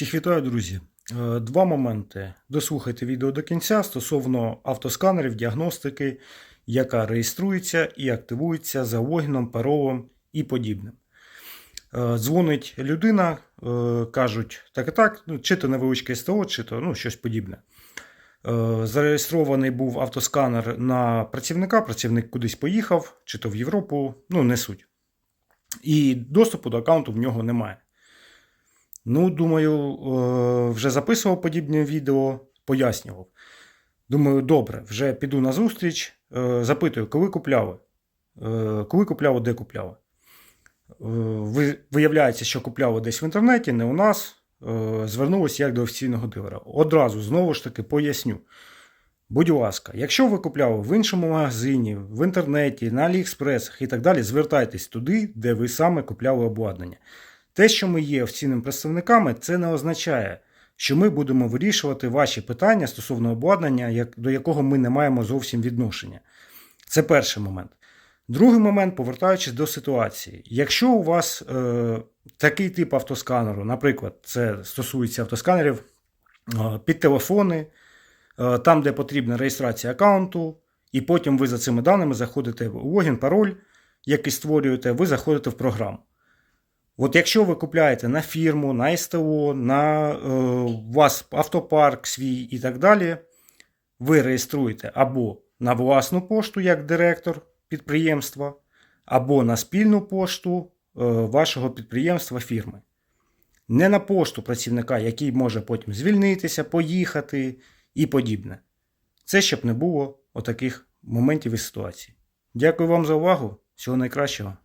Всіх вітаю, друзі. Е, Два моменти. Дослухайте відео до кінця стосовно автосканерів, діагностики, яка реєструється і активується за логіном, паролем і подібним. Е, Дзвонить людина, е, кажуть, так і так, ну, чи то невеличке СТО, чи то ну, щось подібне. Зареєстрований був автосканер на працівника, працівник кудись поїхав, чи то в Європу, ну не суть. І доступу до аккаунту в нього немає. Ну, думаю, е, вже записував подібне відео, пояснював. Думаю, добре, вже піду на зустріч, е, запитую, коли купляли? Е, Коли купляли, де купляли? Виявляється, що купляли десь в інтернеті, не у нас. Звернулися як до офіційного дилера. Одразу, знову ж таки, поясню. Будь ласка, якщо ви купляли в іншому магазині, в інтернеті, на Аліекспресах і так далі, звертайтесь туди, де ви саме купляли обладнання. Те, що ми є офіційними представниками, це не означає, що ми будемо вирішувати ваші питання стосовно обладнання, до якого ми не маємо зовсім відношення. Це перший момент. Другий момент, повертаючись до ситуації. Якщо у вас е, такий тип автосканеру, наприклад, це стосується автосканерів е, під телефони, е, там, де потрібна реєстрація аккаунту, і потім ви за цими даними заходите в логін, пароль, який створюєте, ви заходите в програму. От якщо ви купляєте на фірму, на СТО, на е, у вас автопарк свій і так далі, ви реєструєте або на власну пошту як директор підприємства, або на спільну пошту е, вашого підприємства фірми. Не на пошту працівника, який може потім звільнитися, поїхати і подібне. Це щоб не було отаких моментів і ситуацій. Дякую вам за увагу. Всього найкращого.